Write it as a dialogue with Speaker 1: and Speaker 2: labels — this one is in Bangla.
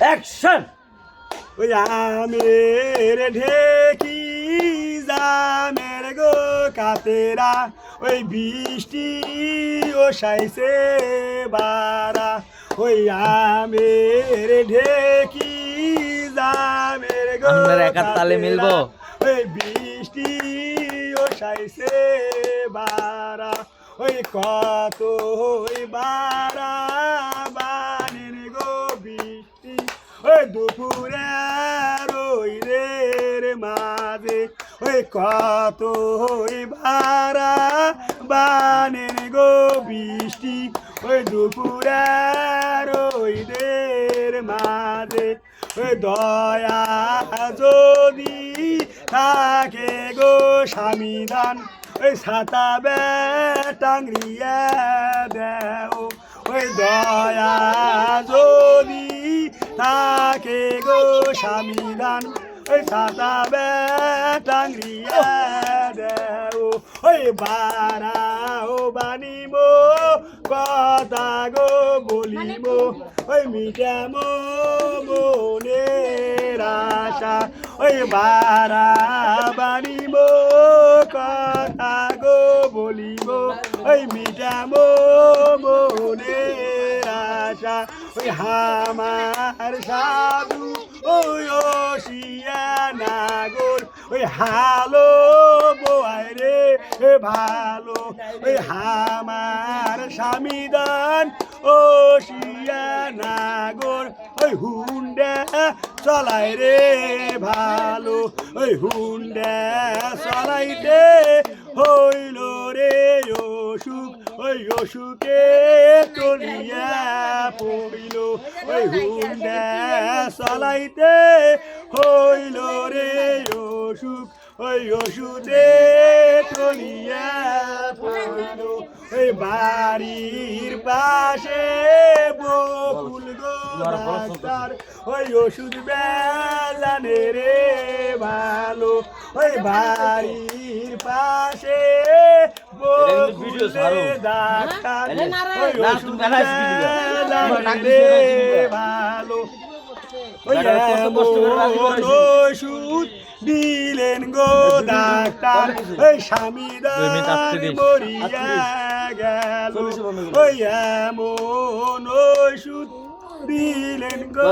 Speaker 1: অ্যাকশন
Speaker 2: ওই আমের ঢেকি জামের গো কাতেরা ওই বৃষ্টি ও সাইসে বারা ওই আমের ঢেকি জামের গো
Speaker 1: আপনার একার তালে মিলবো?
Speaker 2: ওই বৃষ্টি ও সাইসে বারা ওই কত ওই বারা বৃষ্টি ওই দুপুরে রইলের মাঝে ওই কত ওই ভাড়া বানের গো বৃষ্টি। ওই দুপুরে রইলের মাঝে ওই দয়া যদি থাকে গো স্বামীদান ওই ছাতা বে টাংরিয়া দেও। ওই দয়া তাকে গো স্বামীদান ওই ছাতা বে টাংরিয়া দেও। ওই বারা ও বানিব কথা গো বলিব ওই মিটাম মনের আশা। ওই বারা বানিব কথা গো বলিব ওই মিটাম মনের আশা, ওই হামার সাধু, ওই ওসিয়া নাগর, ওই হালো বোয়াই রে ভালো, ওই হামার স্বামীদান ওসিয়া নাগর, ওই হুন্ডা চলাই রে ভালো, ওই হুন্ডা চলাইতে হইল রে অসুখ, ওই অসুখে টলিয়া পড়িল ওই হুন্ডা চলাইতে হইল রে অসুখ ওই ওষুধে টলিয়া পড়িল। ওই বাড়ির পাশে বকুল ডাক্তার ওই ওষুধ রে ভালো ওই বাড়ির পাশে। ডাক্তার ওই দিলেন গো ডাক্তার ওই স্বামী। মরিয়া গেল ওই এমন ওষুধ দিলেন গো